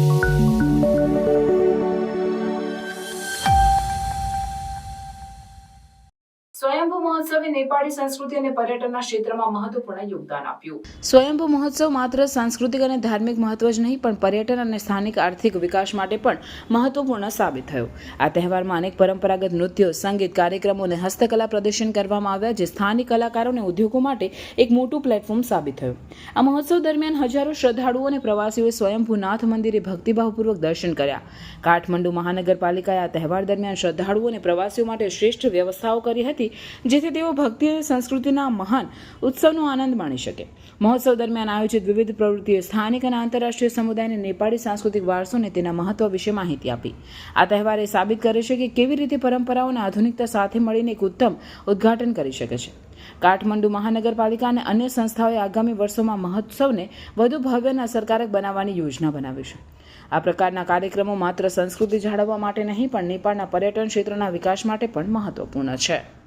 Thank you. સ્વયંભૂ મહોત્સવે નેપાળી સંસ્કૃતિ અને પર્યટનના ક્ષેત્રમાં મહત્વપૂર્ણ યોગદાન આપ્યું. સ્વયંભૂ મહોત્સવ માત્ર સાંસ્કૃતિક અને ધાર્મિક મહત્વ જ નહીં, પણ પર્યટન અને સ્થાનિક આર્થિક વિકાસ માટે પણ મહત્વપૂર્ણ સાબિત થયો. આ તહેવારમાં અનેક પરંપરાગત નૃત્યો, સંગીત કાર્યક્રમો અને હસ્તકલા પ્રદર્શન કરવામાં આવ્યા, જે સ્થાનિક કલાકારો અને ઉદ્યોગો માટે એક મોટું પ્લેટફોર્મ સાબિત થયું. આ મહોત્સવ દરમિયાન હજારો શ્રદ્ધાળુઓ અને પ્રવાસીઓએ સ્વયંભૂ નાથ મંદિરે ભક્તિભાવપૂર્વક દર્શન કર્યા. કાઠમંડુ મહાનગરપાલિકાએ આ તહેવાર દરમિયાન શ્રદ્ધાળુઓ અને પ્રવાસીઓ માટે શ્રેષ્ઠ વ્યવસ્થાઓ કરી હતી જેથી તેઓ ભક્તિ અને સંસ્કૃતિના મહાન ઉત્સવનો આનંદ માણી શકે. મહોત્સવ દરમિયાન આયોજિત વિવિધ પ્રવૃત્તિઓ સ્થાનિક અને આંતરરાષ્ટ્રીય સમુદાયને નેપાળી સાંસ્કૃતિક વારસોને તેના મહત્વ વિશે માહિતી આપી. આ તહેવાર એ સાબિત કરે છે કે કેવી રીતે પરંપરાઓ અને આધુનિકતા સાથે મળીને એક ઉત્તમ ઉદ્ઘાટન કરી શકે છે. કાઠમંડુ મહાનગરપાલિકા અને અન્ય સંસ્થાઓએ આગામી વર્ષોમાં મહોત્સવને વધુ ભવ્ય અને અસરકારક બનાવવાની યોજના બનાવી છે. આ પ્રકારના કાર્યક્રમો માત્ર સંસ્કૃતિ જાળવવા માટે નહીં, પણ નેપાળના પર્યટન ક્ષેત્રના વિકાસ માટે પણ મહત્વપૂર્ણ છે.